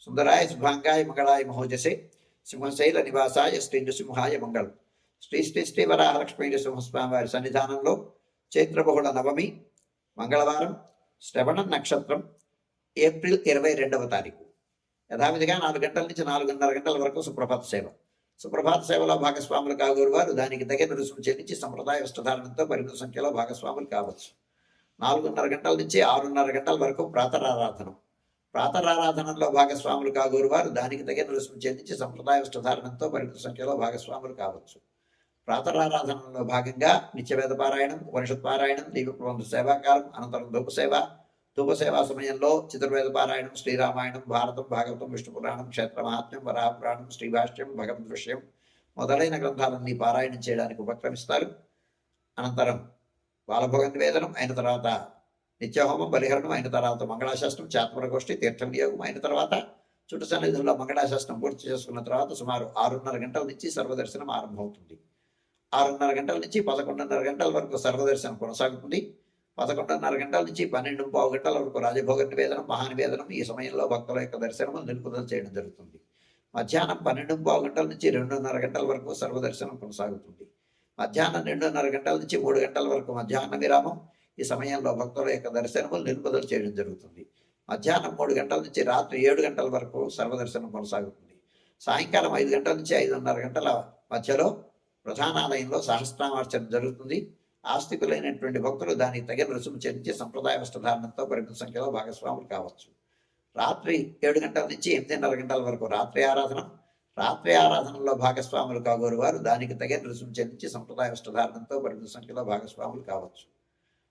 సుందరాయ శుభాంగాయ మంగళాయ మహోజసే. సింహశైల నివాసాయ శ్రీ నృసింహాయ మంగళం. శ్రీ శ్రీ శ్రీ వరాహలక్ష్మీ నృసింహస్వామి వారి సన్నిధానంలో చైత్రబహుళ నవమి మంగళవారం శ్రవణ నక్షత్రం ఏప్రిల్ ఇరవై రెండవ తారీఖు. యథావిధిగా నాలుగు గంటల నుంచి నాలుగున్నర గంటల వరకు సుప్రభాత సేవ. సుప్రభాత సేవలో భాగస్వాములు కాగోరు వారు దానికి తగిన రుసుము చెల్లించి సంప్రదాయ వస్త్రధారణంతో పరిమిత సంఖ్యలో భాగస్వాములు కావచ్చు. నాలుగున్నర గంటల నుంచి ఆరున్నర గంటల వరకు ప్రాతరారాధనం. ప్రాతరారాధనలో భాగస్వాములు కాగోరు వారు. దానికి తగిన రుసుము చెల్లించి సంప్రదాయ వస్త్రధారణంతో పరిమిత సంఖ్యలో భాగస్వాములు కావచ్చు. ప్రాతరారాధనలో భాగంగా నిత్యవేద పారాయణం ఉపనిషత్ పారాయణం దీపప్రబంధ సేవాకాలం అనంతరం ధూప సేవ. ధూప సేవా సమయంలో చతుర్వేద పారాయణం శ్రీరామాయణం భారతం భాగవతం విష్ణు పురాణం క్షేత్ర మహాత్మ్యం వరాపురాణం శ్రీభాష్యం భగవద్ విషయం మొదలైన గ్రంథాలన్నీ పారాయణం చేయడానికి ఉపక్రమిస్తారు. అనంతరం బాలభోగ నివేదనం అయిన తర్వాత నిత్యహోమం బలిహరణం అయిన తర్వాత మంగళాశాస్త్రం చాత్మరగోష్ఠి తీర్థం వియోగం అయిన తర్వాత చుట్టు సన్నిధుల్లో మంగళాశాస్త్రం పూర్తి చేసుకున్న తర్వాత సుమారు ఆరున్నర గంటల నుంచి సర్వదర్శనం ఆరంభమవుతుంది. ఆరున్నర గంటల నుంచి పదకొండున్నర గంటల వరకు సర్వదర్శనం కొనసాగుతుంది. పదకొండున్నర గంటల నుంచి పన్నెండు పావు గంటల వరకు రాజభోగ నివేదనం మహానివేదనం ఈ సమయంలో భక్తుల యొక్క దర్శనం నిలుపుదల చేయడం జరుగుతుంది. మధ్యాహ్నం పన్నెండు పావు గంటల నుంచి రెండున్నర గంటల వరకు సర్వదర్శనం కొనసాగుతుంది. మధ్యాహ్నం రెండున్నర గంటల నుంచి మూడు గంటల వరకు మధ్యాహ్న విరామం ఈ సమయంలో భక్తుల యొక్క దర్శనములు నిలుపుదల చేయడం జరుగుతుంది. మధ్యాహ్నం మూడు గంటల నుంచి రాత్రి ఏడు గంటల వరకు సర్వదర్శనం కొనసాగుతుంది. సాయంకాలం ఐదు గంటల నుంచి ఐదున్నర గంటల మధ్యలో ప్రధానాలయంలో సహస్రామార్చన జరుగుతుంది. ఆస్తికులైనటువంటి భక్తులు దానికి తగిన రుసుము చెల్లించి సంప్రదాయ వస్త్రధారణంతో పరిమిత సంఖ్యలో భాగస్వాములు కావచ్చు. రాత్రి ఏడు గంటల నుంచి ఎనిమిదిన్నర గంటల వరకు రాత్రి ఆరాధన రాత్రి ఆరాధనలో భాగస్వాములు కాగోరు వారు దానికి తగిన రుసుము చెల్లించి సంప్రదాయ వస్త్రధారణంతో పరిమిత సంఖ్యలో భాగస్వాములు కావచ్చు.